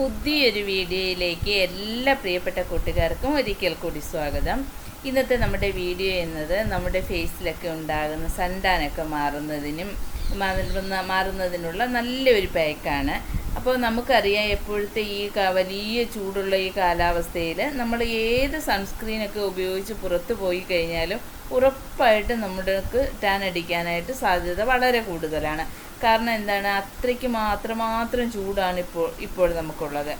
പുതിയൊരു വീഡിയോയിലേക്ക് എല്ലാ പ്രിയപ്പെട്ട കൂട്ടുകാർക്കും ഒരിക്കൽ കൂടി സ്വാഗതം. ഇന്നത്തെ നമ്മുടെ വീഡിയോ എന്നത് നമ്മുടെ ഫേസിലൊക്കെ ഉണ്ടാകുന്ന സണ്ടാനൊക്കെ മാറുന്നതിനും മാറുന്ന- മാറുന്നതിനുള്ള നല്ലൊരു പാക്കാണ് അപ്പോൾ നമുക്കറിയാം എപ്പോഴത്തെ ഈ വലിയ ചൂടുള്ള ഈ കാലാവസ്ഥയിൽ നമ്മൾ ഏത് സൺസ്ക്രീനൊക്കെ ഉപയോഗിച്ച് പുറത്ത് പോയി കഴിഞ്ഞാലും ഉറപ്പായിട്ട് നമ്മൾക്ക് ടാൻ അടിക്കാനായിട്ട് സാധ്യത വളരെ കൂടുതലാണ്. കാരണം എന്താണ്? അത്രയ്ക്ക് മാത്രമാത്രം ചൂടാണ് ഇപ്പോൾ ഇപ്പോൾ നമുക്കുള്ളത്.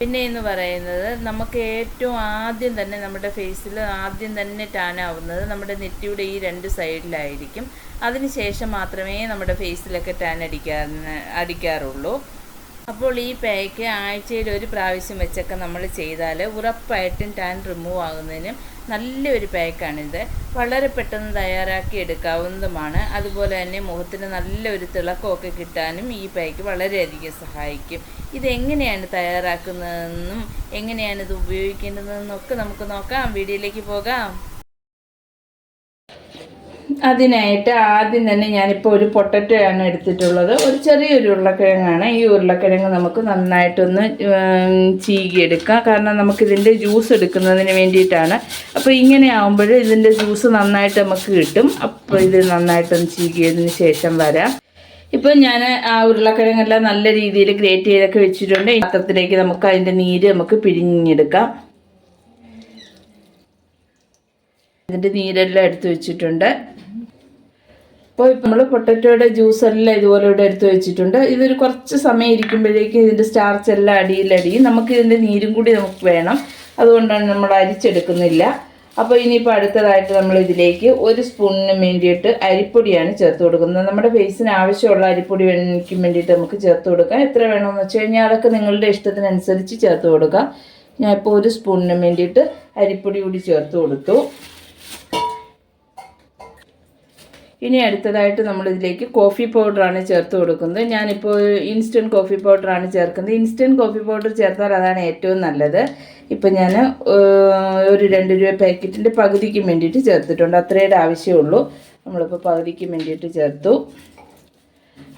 പിന്നെ എന്ന് പറയുന്നത് നമുക്ക് ഏറ്റവും ആദ്യം തന്നെ നമ്മുടെ ഫേസിൽ ആദ്യം തന്നെ ടാൻ ആവുന്നത് നമ്മുടെ നെറ്റിയുടെ ഈ രണ്ട് സൈഡിലായിരിക്കും അതിനുശേഷം മാത്രമേ നമ്മുടെ ഫേസിലൊക്കെ ടാൻ അടിക്കാ അടിക്കാറുള്ളൂ. അപ്പോൾ ഈ പാക്ക് ആഴ്ചയിൽ ഒരു പ്രാവശ്യം വെച്ചൊക്കെ നമ്മൾ ചെയ്താൽ ഉറപ്പായിട്ടും ടാൻ റിമൂവ് ആകുന്നതിനും നല്ലൊരു പാക്കാണിത്. വളരെ പെട്ടെന്ന് തയ്യാറാക്കി എടുക്കാവുന്നതുമാണ്. അതുപോലെ തന്നെ മുഖത്തിന് നല്ലൊരു തിളക്കമൊക്കെ കിട്ടാനും ഈ പാക്ക് വളരെയധികം സഹായിക്കും. ഇതെങ്ങനെയാണ് തയ്യാറാക്കുന്നതെന്നും എങ്ങനെയാണ് ഇത് ഉപയോഗിക്കേണ്ടതെന്നും ഒക്കെ നമുക്ക് നോക്കാം. വീഡിയോയിലേക്ക് പോകാം. അതിനായിട്ട് ആദ്യം തന്നെ ഞാനിപ്പോൾ ഒരു പൊട്ടറ്റോ ആണ് എടുത്തിട്ടുള്ളത്. ഒരു ചെറിയൊരു ഉരുളക്കിഴങ്ങാണ്. ഈ ഉരുളക്കിഴങ്ങ് നമുക്ക് നന്നായിട്ടൊന്ന് ചീകിയെടുക്കാം. കാരണം നമുക്കിതിന്റെ ജ്യൂസ് എടുക്കുന്നതിന് വേണ്ടിയിട്ടാണ്. അപ്പോൾ ഇങ്ങനെ ആകുമ്പോൾ ഇതിന്റെ ജ്യൂസ് നന്നായിട്ട് നമുക്ക് കിട്ടും. അപ്പോൾ ഇത് നന്നായിട്ടൊന്ന് ചീകിയതിന് ശേഷം വരാം. ഇപ്പം ഞാൻ ആ ഉരുളക്കിഴങ്ങെല്ലാം നല്ല രീതിയിൽ ഗ്രേറ്റ് ചെയ്തൊക്കെ വെച്ചിട്ടുണ്ട്. പാത്രത്തിലേക്ക് നമുക്ക് അതിന്റെ നീര് നമുക്ക് പിഴിഞ്ഞെടുക്കാം. ഇതിന്റെ നീരെല്ലാം എടുത്തു വെച്ചിട്ടുണ്ട്. അപ്പോൾ നമ്മൾ പൊട്ടറ്റോയുടെ ജ്യൂസ് എല്ലാം ഇതുപോലെ ഇവിടെ എടുത്തു വെച്ചിട്ടുണ്ട്. ഇതൊരു കുറച്ച് സമയം ഇരിക്കുമ്പോഴേക്കും ഇതിന്റെ സ്റ്റാർച്ച് എല്ലാം അടിയിലടിയും നമുക്ക് ഇതിന്റെ നീരും കൂടി നമുക്ക് വേണം. അതുകൊണ്ടാണ് നമ്മൾ അരിച്ചെടുക്കുന്നില്ല. അപ്പോൾ ഇനിയിപ്പോൾ അടുത്തതായിട്ട് നമ്മൾ ഇതിലേക്ക് ഒരു സ്പൂണിന് വേണ്ടിയിട്ട് അരിപ്പൊടിയാണ് ചേർത്ത് കൊടുക്കുന്നത്. നമ്മുടെ ഫേസിന് ആവശ്യമുള്ള അരിപ്പൊടി വേണിക്കും വേണ്ടിയിട്ട് നമുക്ക് ചേർത്ത് കൊടുക്കാം. എത്ര വേണമെന്ന് വെച്ച് കഴിഞ്ഞാൽ അതൊക്കെ നിങ്ങളുടെ ഇഷ്ടത്തിനനുസരിച്ച് ചേർത്ത് കൊടുക്കാം. ഞാൻ ഇപ്പോൾ ഒരു സ്പൂണിന് വേണ്ടിയിട്ട് അരിപ്പൊടി കൂടി ചേർത്ത് കൊടുത്തു. ഇനി അടുത്തതായിട്ട് നമ്മൾ ഇതിലേക്ക് കോഫി പൗഡറാണ് ചേർത്ത് കൊടുക്കുന്നത്. ഞാനിപ്പോൾ ഇൻസ്റ്റന്റ് കോഫി പൗഡറാണ് ചേർക്കുന്നത്. ഇൻസ്റ്റന്റ് കോഫി പൗഡർ ചേർത്താൽ അതാണ് ഏറ്റവും നല്ലത്. ഇപ്പം ഞാൻ ഒരു രണ്ട് രൂപ പാക്കറ്റിന്റെ പകുതിക്ക് വേണ്ടിയിട്ട് ചേർത്തിട്ടുണ്ട്. അത്രയുടെ ആവശ്യമുള്ളൂ നമ്മളിപ്പോൾ പകുതിക്ക് വേണ്ടിയിട്ട് ചേർത്തു.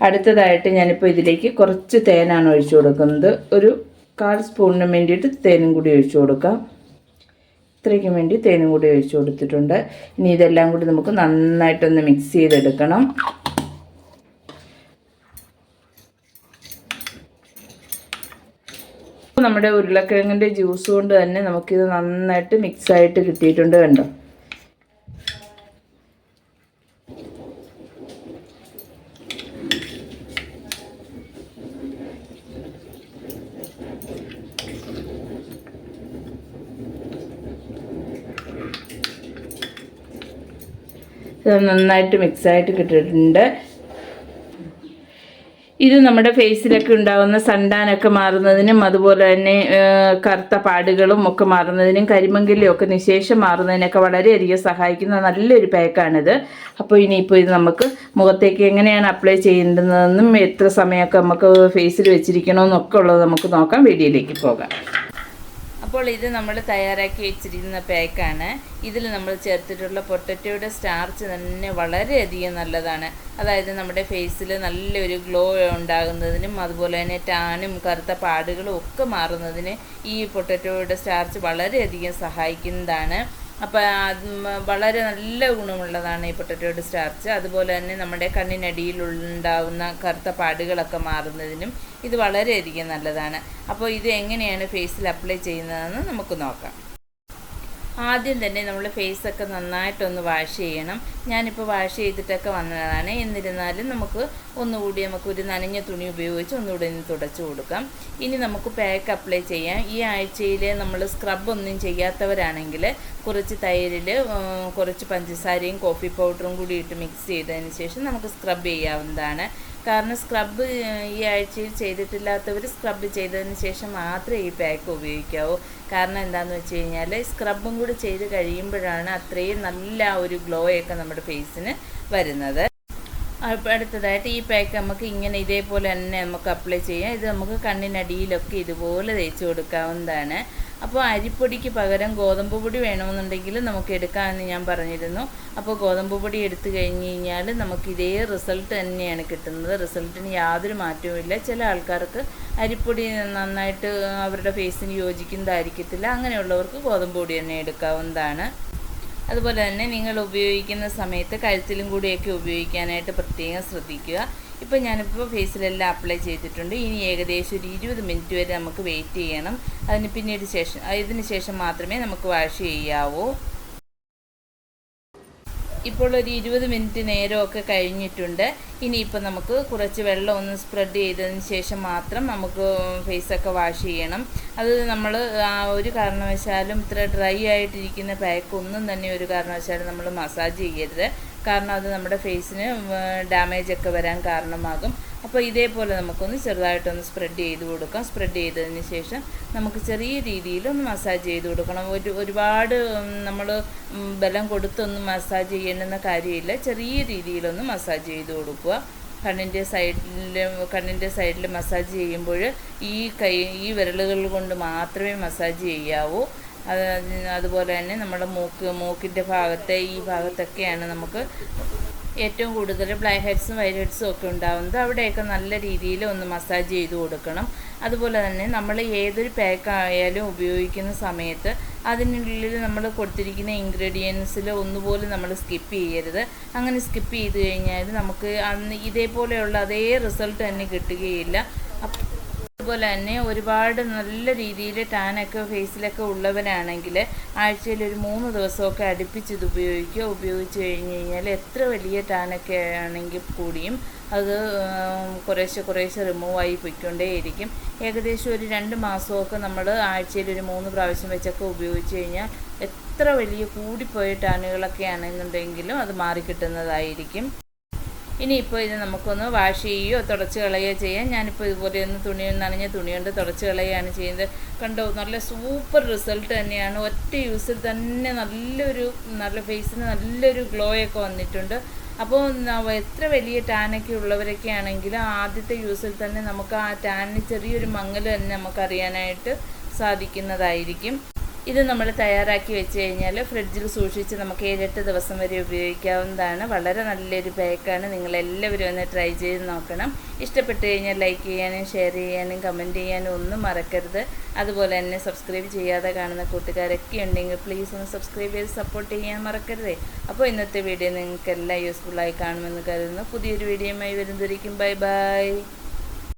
അടുത്തതായിട്ട് ഞാനിപ്പോൾ ഇതിലേക്ക് കുറച്ച് തേനാണ് ഒഴിച്ചു കൊടുക്കുന്നത്. ഒരു കാൽ സ്പൂണിന് വേണ്ടിയിട്ട് തേനും കൂടി ഒഴിച്ചു കൊടുക്കാം. ഇത്രയ്ക്ക് വേണ്ടി തേനും കൂടി ഒഴിച്ചു കൊടുത്തിട്ടുണ്ട്. ഇനി ഇതെല്ലാം കൂടി നമുക്ക് നന്നായിട്ടൊന്ന് മിക്സ് ചെയ്തെടുക്കണം. നമ്മുടെ ഉരുളക്കിഴങ്ങിന്റെ ജ്യൂസ് കൊണ്ട് തന്നെ നമുക്കിത് നന്നായിട്ട് മിക്സ് ആയിട്ട് കിട്ടിയിട്ടുണ്ട് കണ്ടോ? നന്നായിട്ട് മിക്സായിട്ട് കിട്ടിയിട്ടുണ്ട്. ഇത് നമ്മുടെ ഫേസിലൊക്കെ ഉണ്ടാകുന്ന സണ്ടാനൊക്കെ മാറുന്നതിനും അതുപോലെ തന്നെ കറുത്ത പാടുകളും ഒക്കെ മാറുന്നതിനും കരിമങ്കലും ഒക്കെ നിശേഷം മാറുന്നതിനൊക്കെ വളരെയധികം സഹായിക്കുന്ന നല്ലൊരു പാക്കാണിത്. അപ്പോൾ ഇനിയിപ്പോൾ ഇത് നമുക്ക് മുഖത്തേക്ക് എങ്ങനെയാണ് അപ്ലൈ ചെയ്യേണ്ടതെന്നും എത്ര സമയമൊക്കെ നമുക്ക് ഫേസിൽ വെച്ചിരിക്കണമെന്നൊക്കെ ഉള്ളത് നമുക്ക് നോക്കാം. വീഡിയോയിലേക്ക് പോകാം. അപ്പോൾ ഇത് നമ്മൾ തയ്യാറാക്കി വെച്ചിരിക്കുന്ന പാക്കാണ്. ഇതിൽ നമ്മൾ ചേർത്തിട്ടുള്ള പൊട്ടറ്റോയുടെ സ്റ്റാർച്ച് തന്നെ വളരെയധികം നല്ലതാണ്. അതായത് നമ്മുടെ ഫേസിൽ നല്ലൊരു ഗ്ലോ ഉണ്ടാകുന്നതിനും അതുപോലെ തന്നെ ടാനും കറുത്ത പാടുകളും ഒക്കെ മാറുന്നതിന് ഈ പൊട്ടറ്റോയുടെ സ്റ്റാർച്ച് വളരെയധികം സഹായിക്കുന്നതാണ്. അപ്പോൾ വളരെ നല്ല ഗുണമുള്ളതാണ് ഈ പൊട്ടറ്റോയുടെ സ്റ്റാർച്ച്. അതുപോലെ തന്നെ നമ്മുടെ കണ്ണിനടിയിൽ ഉണ്ടാവുന്ന കറുത്ത പാടുകളൊക്കെ മാറുന്നതിനും ഇത് വളരെയധികം നല്ലതാണ്. അപ്പോൾ ഇത് എങ്ങനെയാണ് ഫേസിൽ അപ്ലൈ ചെയ്യുന്നതെന്ന് നമുക്ക് നോക്കാം. ആദ്യം തന്നെ നമ്മൾ ഫേസൊക്കെ നന്നായിട്ടൊന്ന് വാഷ് ചെയ്യണം. ഞാനിപ്പോൾ വാഷ് ചെയ്തിട്ടൊക്കെ വന്നതാണ്. എന്നിരുന്നാലും നമുക്ക് ഒന്നുകൂടി നമുക്ക് ഒരു നനഞ്ഞ തുണി ഉപയോഗിച്ച് ഒന്നുകൂടി ഒന്ന് തുടച്ചു കൊടുക്കാം. ഇനി നമുക്ക് പാക്ക് അപ്ലൈ ചെയ്യാം. ഈ ആഴ്ചയിൽ നമ്മൾ സ്ക്രബ് ഒന്നും ചെയ്യാത്തവരാണെങ്കിൽ കുറച്ച് തൈരിൽ കുറച്ച് പഞ്ചസാരയും കോഫി പൗഡറും കൂടി ഇട്ട് മിക്സ് ചെയ്തതിന് ശേഷം നമുക്ക് സ്ക്രബ് ചെയ്യാവുന്നതാണ്. കാരണം സ്ക്രബ് ഈ ആഴ്ചയിൽ ചെയ്തിട്ടില്ലാത്തവർ സ്ക്രബ് ചെയ്തതിന് ശേഷം മാത്രമേ ഈ പാക്ക് ഉപയോഗിക്കാവൂ. കാരണം എന്താണെന്ന് വെച്ച് കഴിഞ്ഞാൽ സ്ക്രബും കൂടി ചെയ്ത് കഴിയുമ്പോഴാണ് അത്രയും നല്ല ഒരു ഗ്ലോ ഒക്കെ നമ്മുടെ ഫേസിന് വരുന്നത്. അടുത്തതായിട്ട് ഈ പാക്ക് നമുക്ക് ഇങ്ങനെ ഇതേപോലെ തന്നെ നമുക്ക് അപ്ലൈ ചെയ്യാം. ഇത് നമുക്ക് കണ്ണിനടിയിലൊക്കെ ഇതുപോലെ തേച്ച് കൊടുക്കാവുന്നതാണ്. അപ്പോൾ അരിപ്പൊടിക്ക് പകരം ഗോതമ്പ് പൊടി വേണമെന്നുണ്ടെങ്കിൽ നമുക്ക് എടുക്കാമെന്ന് ഞാൻ പറഞ്ഞിരുന്നു. അപ്പോൾ ഗോതമ്പ് പൊടി എടുത്തു കഴിഞ്ഞ് കഴിഞ്ഞാൽ നമുക്ക് ഇതേ റിസൾട്ട് തന്നെയാണ് കിട്ടുന്നത്. റിസൾട്ടിന് യാതൊരു മാറ്റവുമില്ല ചില ആൾക്കാർക്ക് അരിപ്പൊടി നന്നായിട്ട് അവരുടെ ഫേസിന് യോജിക്കുന്നതായിരിക്കത്തില്ല. അങ്ങനെയുള്ളവർക്ക് ഗോതമ്പ് പൊടി തന്നെ എടുക്കാവുന്നതാണ്. അതുപോലെ തന്നെ നിങ്ങൾ ഉപയോഗിക്കുന്ന സമയത്ത് കഴുത്തിലും കൂടിയൊക്കെ ഉപയോഗിക്കാനായിട്ട് പ്രത്യേകം ശ്രദ്ധിക്കുക. ഇപ്പോൾ ഞാനിപ്പോൾ ഫേസിലെല്ലാം അപ്ലൈ ചെയ്തിട്ടുണ്ട്. ഇനി ഏകദേശം ഒരു ഇരുപത് മിനിറ്റ് വരെ നമുക്ക് വെയിറ്റ് ചെയ്യണം. അതിന് പിന്നീട് ശേഷം ഇതിന് ശേഷം മാത്രമേ നമുക്ക് വാഷ് ചെയ്യാവൂ. ഇപ്പോൾ ഒരു ഇരുപത് മിനിറ്റ് നേരമൊക്കെ കഴിഞ്ഞിട്ടുണ്ട്. ഇനിയിപ്പോൾ നമുക്ക് കുറച്ച് വെള്ളം ഒന്ന് സ്പ്രെഡ് ചെയ്തതിന് ശേഷം മാത്രം നമുക്ക് ഫേസൊക്കെ വാഷ് ചെയ്യണം. അത് നമ്മൾ ഒരു കാരണവശാലും ഇത്ര ഡ്രൈ ആയിട്ടിരിക്കുന്ന പാക്ക് ഒന്നും തന്നെ ഒരു കാരണവശാലും നമ്മൾ മസാജ് ചെയ്യരുത്. കാരണം അത് നമ്മുടെ ഫേസിന് ഡാമേജ് ഒക്കെ വരാൻ കാരണമാകും. അപ്പോൾ ഇതേപോലെ നമുക്കൊന്ന് ചെറുതായിട്ടൊന്ന് സ്പ്രെഡ് ചെയ്ത് കൊടുക്കാം. സ്പ്രെഡ് ചെയ്തതിന് ശേഷം നമുക്ക് ചെറിയ രീതിയിൽ ഒന്ന് മസാജ് ചെയ്ത് കൊടുക്കണം. ഒരു ഒരുപാട് നമ്മൾ ബലം കൊടുത്തൊന്നും മസാജ് ചെയ്യണമെന്ന കാര്യമില്ല. ചെറിയ രീതിയിലൊന്ന് മസാജ് ചെയ്ത് കൊടുക്കുക. കണ്ണിന്റെ സൈഡിൽ കണ്ണിന്റെ സൈഡിൽ മസാജ് ചെയ്യുമ്പോൾ ഈ കൈ ഈ വിരലുകൾ കൊണ്ട് മാത്രമേ മസാജ് ചെയ്യാവൂ. അത് അതുപോലെ തന്നെ നമ്മുടെ മൂക്ക് മൂക്കിന്റെ ഭാഗത്തെ ഈ ഭാഗത്തൊക്കെയാണ് നമുക്ക് ഏറ്റവും കൂടുതൽ ബ്ലാക്ക് ഹെഡ്സും വൈറ്റ് ഹെഡ്സും ഒക്കെ ഉണ്ടാകുന്നത് അവിടെയൊക്കെ നല്ല രീതിയിൽ ഒന്ന് മസാജ് ചെയ്ത് കൊടുക്കണം. അതുപോലെ തന്നെ നമ്മൾ ഏതൊരു പാക്ക് ആയാലും ഉപയോഗിക്കുന്ന സമയത്ത് അതിനുള്ളിൽ നമ്മൾ കൊടുത്തിരിക്കുന്ന ഇൻഗ്രീഡിയൻസിൽ ഒന്നുപോലും നമ്മൾ സ്കിപ്പ് ചെയ്യരുത്. അങ്ങനെ സ്കിപ്പ് ചെയ്ത് കഴിഞ്ഞാൽ നമുക്ക് അന്ന് ഇതേപോലെയുള്ള അതേ റിസൾട്ട് തന്നെ കിട്ടുകയില്ല. അതുപോലെ തന്നെ ഒരുപാട് നല്ല രീതിയിൽ ടാനൊക്കെ ഫേസിലൊക്കെ ഉള്ളവരാണെങ്കിൽ ആഴ്ചയിൽ ഒരു മൂന്ന് ദിവസമൊക്കെ അടുപ്പിച്ച് ഇത് ഉപയോഗിക്കുക. ഉപയോഗിച്ച് കഴിഞ്ഞ് കഴിഞ്ഞാൽ എത്ര വലിയ ടാനൊക്കെ ആണെങ്കിൽ കൂടിയും അത് കുറേശ്ശെ കുറേശ്ശെ റിമൂവ് ആയി പൊയ്ക്കൊണ്ടേയിരിക്കും. ഏകദേശം ഒരു രണ്ട് മാസമൊക്കെ നമ്മൾ ആഴ്ചയിൽ ഒരു മൂന്ന് പ്രാവശ്യം വെച്ചൊക്കെ ഉപയോഗിച്ച് കഴിഞ്ഞാൽ എത്ര വലിയ കൂടിപ്പോയ ടാനുകളൊക്കെ ആണെന്നുണ്ടെങ്കിലും അത് മാറിക്കിട്ടുന്നതായിരിക്കും. ഇനിയിപ്പോൾ ഇത് നമുക്കൊന്ന് വാഷ് ചെയ്യുകയോ തുടച്ച് കളയുകയോ ചെയ്യാം. ഞാനിപ്പോൾ ഇതുപോലെ ഒന്ന് തുണി നനഞ്ഞ തുണി കൊണ്ട് തുടച്ച് കളയുകയാണ് ചെയ്യുന്നത്. കണ്ടോ നല്ല സൂപ്പർ റിസൾട്ട് തന്നെയാണ്. ഒറ്റ യൂസിൽ തന്നെ നല്ലൊരു നല്ല ഫേസിന് നല്ലൊരു ഗ്ലോ ഒക്കെ വന്നിട്ടുണ്ട്. അപ്പോൾ എത്ര വലിയ ടാനൊക്കെ ഉള്ളവരൊക്കെ ആണെങ്കിലും ആദ്യത്തെ യൂസിൽ തന്നെ നമുക്ക് ആ ടാനിന് ചെറിയൊരു മങ്ങൽ തന്നെ നമുക്കറിയാനായിട്ട് സാധിക്കുന്നതായിരിക്കും. ഇത് നമ്മൾ തയ്യാറാക്കി വെച്ച് കഴിഞ്ഞാൽ ഫ്രിഡ്ജിൽ സൂക്ഷിച്ച് നമുക്ക് ഏഴെട്ട് ദിവസം വരെ ഉപയോഗിക്കാവുന്നതാണ്. വളരെ നല്ലൊരു പാക്കാണ്. നിങ്ങളെല്ലാവരും ഒന്ന് ട്രൈ ചെയ്ത് നോക്കണം. ഇഷ്ടപ്പെട്ട് കഴിഞ്ഞാൽ ലൈക്ക് ചെയ്യാനും ഷെയർ ചെയ്യാനും കമന്റ് ചെയ്യാനും ഒന്നും മറക്കരുത്. അതുപോലെ തന്നെ സബ്സ്ക്രൈബ് ചെയ്യാതെ കാണുന്ന കൂട്ടുകാരൊക്കെ ഉണ്ടെങ്കിൽ പ്ലീസ് ഒന്ന് സബ്സ്ക്രൈബ് ചെയ്ത് സപ്പോർട്ട് ചെയ്യാൻ മറക്കരുതേ. അപ്പോൾ ഇന്നത്തെ വീഡിയോ നിങ്ങൾക്കെല്ലാം യൂസ്ഫുള്ളായി കാണുമെന്ന് കരുതുന്നു. പുതിയൊരു വീഡിയോയുമായി വരുന്നതായിരിക്കും ബൈ ബൈ.